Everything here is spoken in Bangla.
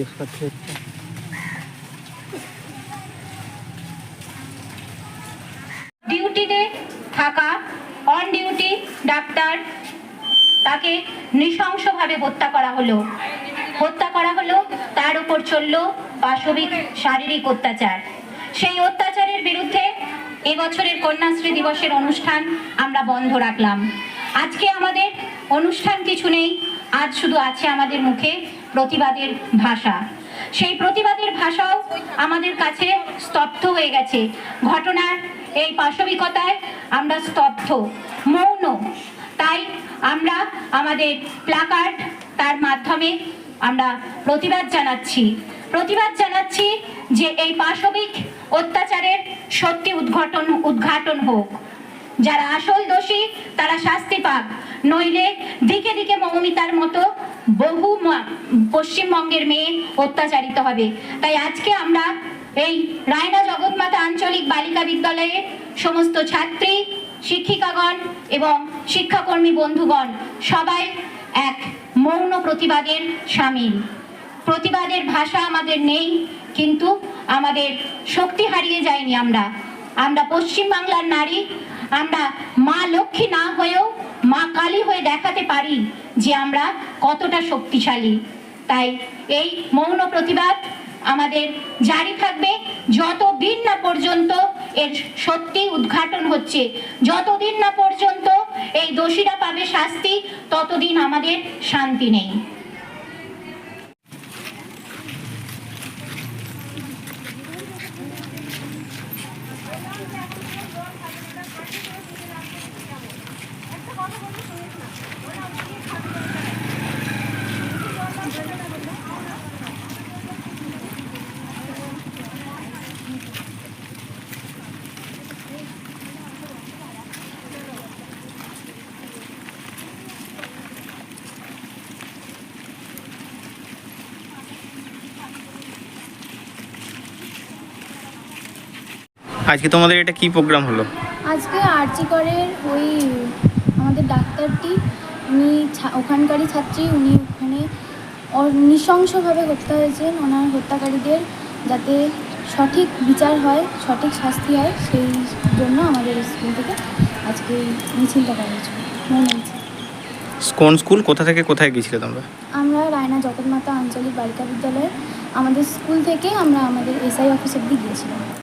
জিজ্ঞেস করছে ডিউটিতে থাকা অন ডিউটি ডাক্তার তাকে নৃশংসভাবে হত্যা করা হলো। হত্যা করা হলো, তার উপর চলল পাশবিক শারীরিক অত্যাচার। সেই অত্যাচারের বিরুদ্ধে এবছরের কন্যাশ্রী দিবসের অনুষ্ঠান আমরা বন্ধ রাখলাম। আজকে আমাদের অনুষ্ঠান কিছু নেই, আজ শুধু আছে আমাদের মুখে প্রতিবাদের ভাষা। সেই প্রতিবাদের ভাষাও আমাদের কাছে স্তব্ধ হয়ে গেছে। ঘটনার এই পাশবিকতায় আমরা স্তব্ধ, মৌন। তাই আমরা আমাদের প্লাকার্ড তার মাধ্যমে আমরা প্রতিবাদ জানাচ্ছি। প্রতিবাদ জানাচ্ছি যে এই পাশবিক অত্যাচারের সত্যি উদ্ঘাটন উদ্ঘাটন হোক। যারা আসল দোষী, তারা শাস্তি পাক। নইলে দিকে দিকে মৌমিতার মতো বহু পশ্চিমবঙ্গের মেয়ে অত্যাচারিত হবে। তাই আজকে আমরা এই রায়না জগৎমাতা আঞ্চলিক বালিকা বিদ্যালয়ে সমস্ত ছাত্রী, শিক্ষিকাগণ এবং শিক্ষাকর্মী বন্ধুগণ সবাই এক মৌন প্রতিবাদের সামিল। প্রতিবাদের ভাষা আমাদের নেই, কিন্তু আমাদের শক্তি হারিয়ে যায়নি আমরা। আমরা পশ্চিমবাংলার নারী আমরা মা লক্ষ্মী না হয়েও মা কালী হয়ে দেখাতে পারি যে আমরা কতটা শক্তিশালী। তাই এই মৌন প্রতিবাদ আমাদের জারি থাকবে যতদিন না পর্যন্ত এর সত্যি উদ্ঘাটন হচ্ছে। যতদিন না পর্যন্ত এই দোষীরা পাবে শাস্তি, ততদিন আমাদের শান্তি নেই। আজকে তোমাদের এটা কি প্রোগ্রাম হলো? আজকে আর্চিকরের ওই আমাদের ডাক্তারটি উনি ওখানকারই ছাত্রী উনি ওখানে অ- নৃশংসভাবে হত্যা হয়েছেন। ওনার হত্যাকারীদের যাতে সঠিক বিচার হয় সঠিক শাস্তি হয় সেই জন্য আমাদের স্কুল থেকে আজকে মিছিলটা করা হয়েছিল কোন স্কুল? কোথা থেকে কোথায় গিয়েছিলে তোমরা? আমরা রায়না জগন্মাতা আঞ্চলিক বালিকা বিদ্যালয়ে আমাদের স্কুল থেকে আমরা আমাদের এসআই অফিস অব্দি গিয়েছিলাম।